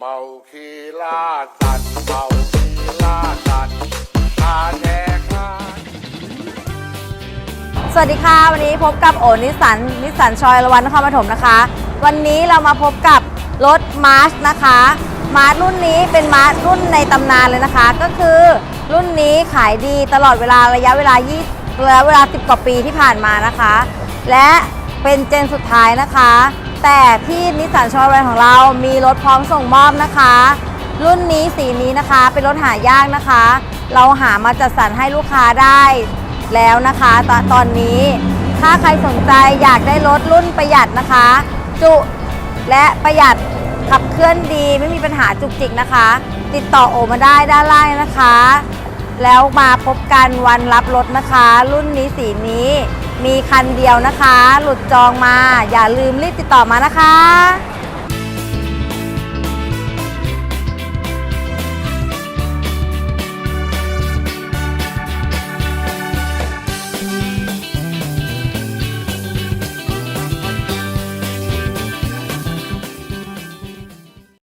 เมาคีล่าสัตว์เมาคีล่าสัตว์คาแท้คาสวัสดีค่ะ วันนี้พบกับโอนิสันนิสสันชอยละวันนครปฐมนะคะ วันนี้เรามาพบกับรถมาร์ชนะคะมาร์ชรุ่นนี้เป็นมาร์ชรุ่นในตำนานเลยนะคะ ก็คือรุ่นนี้ขายดีตลอดเวลาระยะเวลา20ระยะเวลา 10 กว่าปีที่ผ่านมานะคะ และเป็นเจนสุดท้ายนะคะ แต่ที่นิสสันชอยวันของเรามีรถพร้อมส่งมอบนะคะ รุ่นนี้สีนี้นะคะเป็นรถหายากนะคะ เราหามาจัดสรรให้ลูกค้าได้แล้วนะคะตตอนนี้ถ้าใครสนใจอยากได้รถรุ่นประหยัดนะคะ จุและประหยัดขับเคลื่อนดีไม่มีปัญหาจุกจิกนะคะ ติดต่อโอมาได้ด้านล่างนะคะ แล้วมาพบกันวันรับรถนะคะ รุ่นนี้สีนี้ มีคันเดียวนะคะ หลุดจองมา อย่าลืมรีบติดต่อมานะคะ